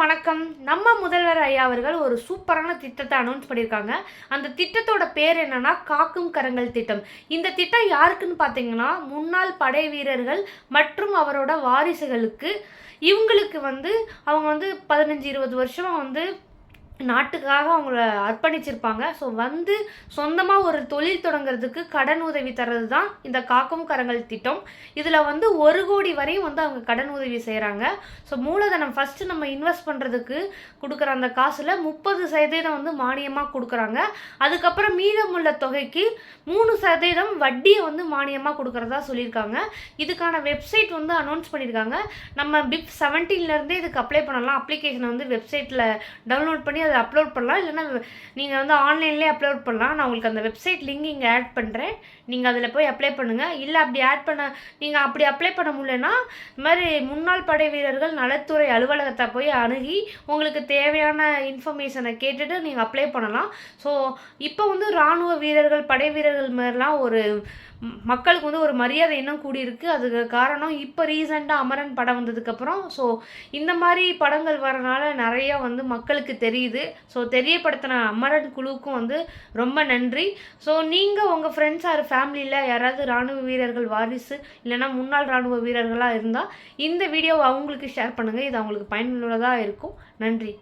வணக்கம். நம்ம முதல்வர் ஐயா அவர்கள் ஒரு சூப்பரான திட்டத்தை அனௌன்ஸ் பண்ணியிருக்காங்க. அந்த திட்டத்தோட பேர் என்னன்னா காக்கும் கரங்கள் திட்டம். இந்த திட்டம் யாருக்குன்னு பார்த்தீங்கன்னா முன்னாள் படை வீரர்கள் மற்றும் அவரோட வாரிசுகளுக்கு. இவங்களுக்கு வந்து அவங்க வந்து பதினஞ்சு இருபது வருஷமாக வந்து நாட்டுக்காக அவங்கள அர்ப்பணிச்சிருப்பாங்க. ஸோ வந்து சொந்தமாக ஒரு தொழில் தொடங்குறதுக்கு கடன் உதவி தர்றது தான் இந்த காக்கும் கரங்கள் திட்டம். இதில் வந்து ஒரு கோடி வரையும் வந்து அவங்க கடன் உதவி செய்கிறாங்க ஸோ மூலதனம் ஃபஸ்ட்டு நம்ம இன்வெஸ்ட் பண்ணுறதுக்கு கொடுக்குற அந்த காசில் முப்பது சதவீதம் வந்து மானியமாக கொடுக்குறாங்க. அதுக்கப்புறம் மீதமுள்ள தொகைக்கு மூணு சதவீதம் வட்டியை வந்து மானியமாக கொடுக்குறதா சொல்லியிருக்காங்க. இதுக்கான வெப்சைட் வந்து அனௌன்ஸ் பண்ணியிருக்காங்க. நம்ம பிப் செவன்டீன்லேருந்தே இதுக்கு அப்ளை பண்ணலாம். அப்ளிகேஷனை வந்து வெப்சைட்டில் டவுன்லோட் பண்ணி அதை அப்லோட் பண்ணலாம். இல்லைன்னா நீங்கள் வந்து ஆன்லைன்லேயே அப்லோட் பண்ணலாம். நான் உங்களுக்கு அந்த வெப்சைட் லிங்க் இங்கே ஆட் பண்ணுறேன் நீங்கள் அதில் போய் அப்ளை பண்ணுங்கள் இல்லை அப்படி ஆட் பண்ண நீங்கள் அப்படி அப்ளை பண்ண முடியலன்னா இந்த மாதிரி முன்னாள் படை வீரர்கள் நலத்துறை அலுவலகத்தை போய் அணுகி உங்களுக்கு தேவையான இன்ஃபர்மேஷனை கேட்டுட்டு நீங்கள் அப்ளை பண்ணலாம். ஸோ இப்போ வந்து இராணுவ வீரர்கள் படை வீரர்கள் மாதிரிலாம் ஒரு மக்களுக்கு வந்து ஒரு மரியாதை இன்னும் கூடியிருக்கு. அதுக்கு காரணம் இப்போ ரீசெண்டாக அமரன் படம் வந்ததுக்கப்புறம் ஸோ இந்த மாதிரி படங்கள் வரனால நிறையா வந்து மக்களுக்கு தெரியுது. ஸோ தெரியப்படுத்தின அமரன் குழுவுக்கும் வந்து ரொம்ப நன்றி. ஸோ நீங்கள் உங்கள் ஃப்ரெண்ட்ஸ் ஆர் ஃபேமிலியில் யாராவது இராணுவ வீரர்கள் வாரிசு இல்லைன்னா முன்னாள் இராணுவ வீரர்களாக இருந்தால் இந்த வீடியோவை அவங்களுக்கு ஷேர் பண்ணுங்கள் இது அவங்களுக்கு பயனுள்ளதாக இருக்கும். நன்றி.